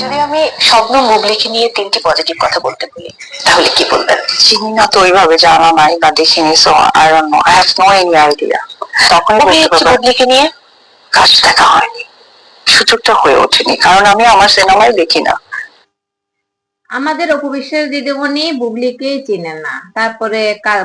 যদি আমি স্বপ্ন মুগলিকে নিয়ে তিনটি পজিটিভ কথা বলতে বলি তাহলে কি বলবেন? চিনি না তো ওইভাবে জানা নাই বা দেখিনি so I don't know I have no any idea তখন মুগলিকে নিয়ে কাজ দেখা হয়নি? সুযোগটা হয়ে ওঠেনি কারণ আমি আমার সিনেমায় দেখি না। আমাদের অপবিশ্বাস দিদিমণি বুবলিকে চেনেন না। তারপরে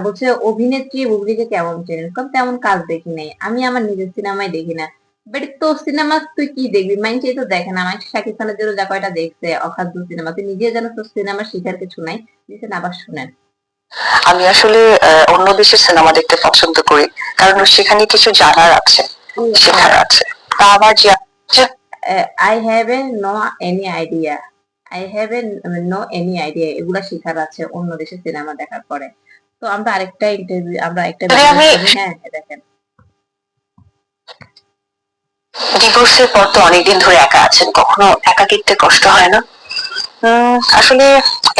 বলছে অভিনেত্রী বুবলিকে কেমন চেনেন তেমন কাজ দেখি নাই। আমি আমার নিজের সিনেমায় দেখি না। বাট তোর সিনেমা তুই কি দেখবি? মাইন্ড তো দেখে না মাইন্ড শাকিব খানের জন্য যা কয়টা দেখছে অখাদ্য সিনেমা তুই নিজে জানো তোর সিনেমা শিখার কিছু নাই দিচ্ছেন আবার শুনেন। আমি আসলে অন্য দেশের সিনেমা দেখতে পছন্দ করি কারণ সেখানে কিছু জানার আছে শেখার আছে। তা আমার যে I have a no any idea I have a no any idea এগুলা শেখার আছে অন্য দেশের সিনেমা দেখার পরে। তো আমরা আরেকটা ইন্টারভিউ আমরা একটা করি, হ্যাঁ দেখেন। ডিভোর্সের পর তো অনেকদিন ধরে একা আছেন কখনো একাকিত্বে কষ্ট হয় না। আসলে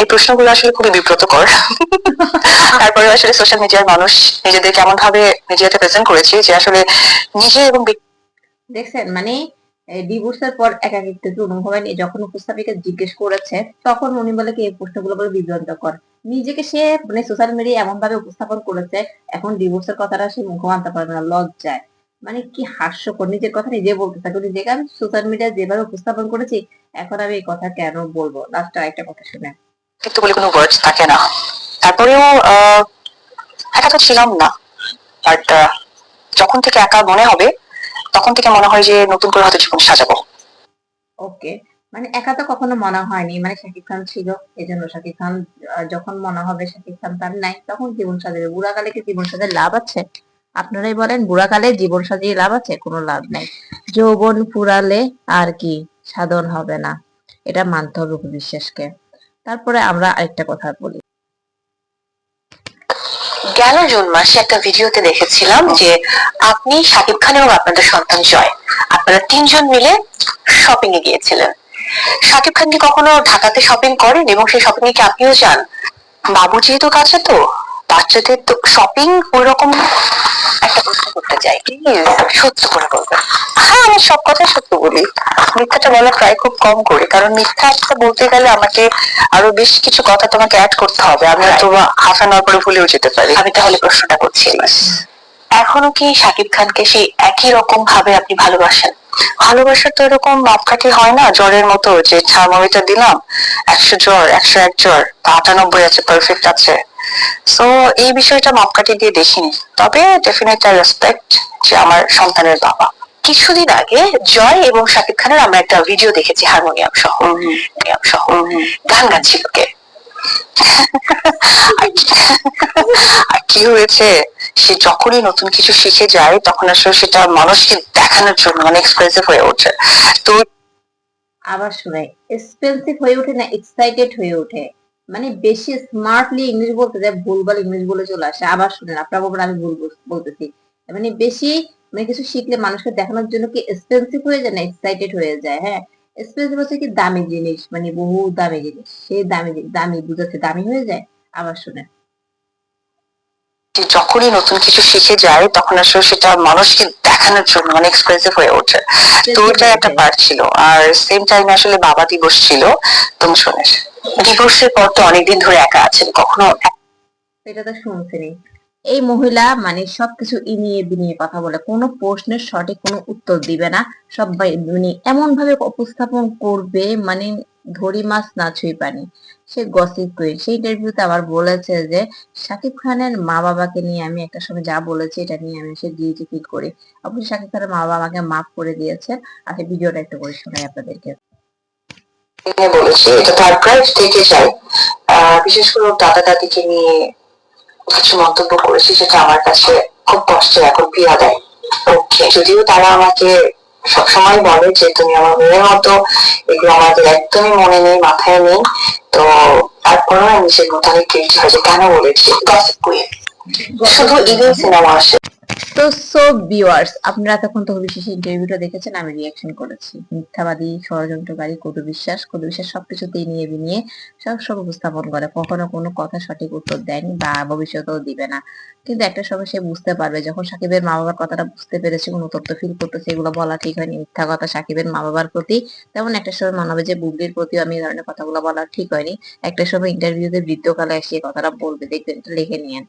এই প্রশ্নগুলো আসলে খুবই বিব্রতকর। তারপরে আসলে সোশ্যাল মিডিয়ার মানুষ নিজেদের কেমন ভাবে মিডিয়াতে প্রেজেন্ট করেছে যে আসলে নিজে এবং দেখছেন মানে ডিভোর্সের পর একাকিত্ব কি অনুভব হয়নি যখন উপস্থাপিকা জিজ্ঞেস করেছে তখন উনি বলে কি এই প্রশ্নগুলো বলে বিভ্রান্তকর। নিজেকে সে মানে সোশ্যাল মিডিয়া এমন ভাবে উপস্থাপন করেছে এখন ডিভোর্সের কথাটা সে মুখ আনতে পারবে না লজ্জায়। মানে কি হাস্যকর নিজের কথা নিজে বলতে থাকে নিজেকে আমি সোশ্যাল মিডিয়া যেভাবে উপস্থাপন করেছি এখন আমি এই কথা কেন বলব? লাস্ট একটা কথা শুনে কিন্তু বলে কোনো ওয়ার্ডস থাকে না। তারপরেও একা তো ছিলাম না বাট যখন থেকে একা মনে হবে তখন থেকে মনে হয় যে নতুন করে হয়তো জীবন সাজাবো। ওকে মানে একা তো কখনো মনে হয়নি মানে শাকিব খান ছিল এই জন্য শাকিব খান যখন মনে হবে শাকিব খান তার নাই তখন জীবন সাজাবে। বুড়াকালে কি জীবন সাজার লাভ আছে? আপনারাই বলেন, বুড়াকালে জীবন সাজিয়ে লাভ আছে? কোনো লাভ নাই। যৌবন পুরালে আর কি সাধন হবে না। এটা মানতে হবে বিশ্বাসকে তারপরে আমরা আরেকটা কথা বলি। গেল জুন মাসে একটা ভিডিওতে দেখেছিলাম যে আপনি শাকিব খান এবং আপনাদের সন্তান জয়। আপনারা তিনজন মিলে শপিং এ গিয়েছিলেন। শাকিব খান কি কখনো ঢাকাতে শপিং করেন এবং সেই শপিং এ কি আপনিও যান? বাবু যেহেতু কাছে তো, বাচ্চাদের তো শপিং ওই রকম করতে চাই প্লিজ সত্য করে বলবেন হ্যাঁ আমি সব কথাই সত্য বলি। মিথ্যাটা বলা প্রায় খুব কম করি। কারণ মিথ্যা একটা বলতে গেলে আমাকে আরও বেশ কিছু কথা তোমাকে অ্যাড করতে হবে। আমি হয়তো হাফ অ্যান পরে ভুলেও যেতে পারি। আমি তাহলে প্রশ্নটা করছি। এখনও কি শাকিব খানকে সেই একই রকম ভাবে আপনি ভালোবাসেন? ভালোবাসার তো এরকম মাপকাঠি হয় না জ্বরের মতো যে থার্মোমিটার দিলাম। একশো জ্বর একশো এক জ্বর বা আটানব্বই আছে পারফেক্ট আছে। সো এই বিষয়টা মাপকাঠি দিয়ে দেখিনি। তবে ডেফিনেট আই রেসপেক্ট যে আমার সন্তানের বাবা। কিছুদিন আগে জয় এবং শাকিব খানের আমরা একটা ভিডিও দেখেছি হারমোনিয়াম সহ। হারমোনিয়াম সহ। গান গাচ্ছিল কে? আর কি হয়েছে? সে যখনই নতুন কিছু শিখে যায় তখন আসলে সেটা মানুষকে দেখানোর জন্য মানে এক্সপ্রেসিভ হয়ে ওঠে। তো আবার শুনে এক্সপেন্সিভ হয়ে ওঠে না এক্সাইটেড হয়ে ওঠে? মানে বেশি স্মার্টলি ইংলিশ বলতে যায় ভুলভাল ইংলিশ বলে চলে আসে। আবার শুনেন আপনার বলবেন আমি ভুল বল- বলতেছি। মানে বেশি মানে কিছু শিখলে মানুষকে দেখানোর জন্য কি এক্সপেন্সিভ হয়ে যায় না এক্সাইটেড হয়ে যায়? হ্যাঁ এক্সপেন্সিভ হচ্ছে কি দামি জিনিস মানে বহু দামি জিনিস। সেই দামি দামি বুঝাচ্ছে দামি হয়ে যায়। আবার শুনেন। যে যখনই নতুন কিছু শিখে যায় তখন আসলে সেটা মানুষকে দেখানোর জন্য মানে এক্সপ্রেসিভ হয়ে ওঠে। তো ওইটা একটা পার্ট ছিল। আর সেম টাইমে আসলে বাবা দিবস ছিল। তুমি শুনেছ। ডিভোর্সের পর তো অনেকদিন ধরে একা আছেন, কখনো এটা তো শুনছেনই। এই মহিলা মানে সবকিছু ইনিয়ে বিনিয়ে কথা বলে, কোনো প্রশ্নের সঠিক কোনো উত্তর দিবে না। সবাই মানে এমন ভাবে উপস্থাপন করবে মানে ধরি মাছ না ছুঁই পানি। সে গসিপ কুইন সেই ইন্টারভিউতে আবার বলেছে যে, শাকিব খানের মা বাবাকে নিয়ে আমি একটা সময় যা বলেছি, এটা নিয়ে আমি সে গিয়েছি ফিল করি। অবশ্যই শাকিব খানের মা বাবা আমাকে মাফ করে দিয়েছে। আর ভিডিওটা একটু করে শোনাই আপনাদেরকে। নিয়ে বলেছে। এটা তার প্রায় থেকে যায় বিশেষ করে দাদা দাদিকে নিয়ে কিছু মন্তব্য করেছে যেটা আমার কাছে খুব এখন পীড়া দেয়। ওকে। যদিও তারা আমাকে সবসময় বলে যে তুমি আমার মেয়ের মতো। এগুলো আমাদের একদমই মনে নেই মাথায় নেই। তো তারপরেও আমি সেগুলো তাহলে ক্রিয়েট হয় যে কেন বলেছি শুধু ঈদের সিনেমা আসে। তো সো ভিউয়ার্স আপনারা এতক্ষণ তো বিশেষ ইন্টারভিউটা দেখেছেন, আমি রিয়াকশন করেছি। মিথ্যাবাদী, ষড়যন্ত্রকারী কটু বিশ্বাস কটু বিশ্বাস সবকিছুতেই নিয়ে বিনিয়ে সব সব উপস্থাপন করে। কখনো কোনো কথা সঠিক উত্তর দেয়নি বা ভবিষ্যতেও দিবে না। কিন্তু একটা সময় সে বুঝতে পারবে, যখন সাকিবের মা বাবার কথাটা বুঝতে পেরেছে, কোনো তথ্য ফিল করতেছে, এগুলো বলা ঠিক হয়নি, মিথ্যা কথা সাকিবের মা বাবার প্রতি, তেমন একটা সময় মনে হবে যে বুবলির প্রতিও আমি এই ধরনের কথাগুলো বলা ঠিক হয়নি। একটা সময় ইন্টারভিউতে বৃদ্ধকালে এসে কথাটা বলবে, দেখবেন লিখে নিয়েন।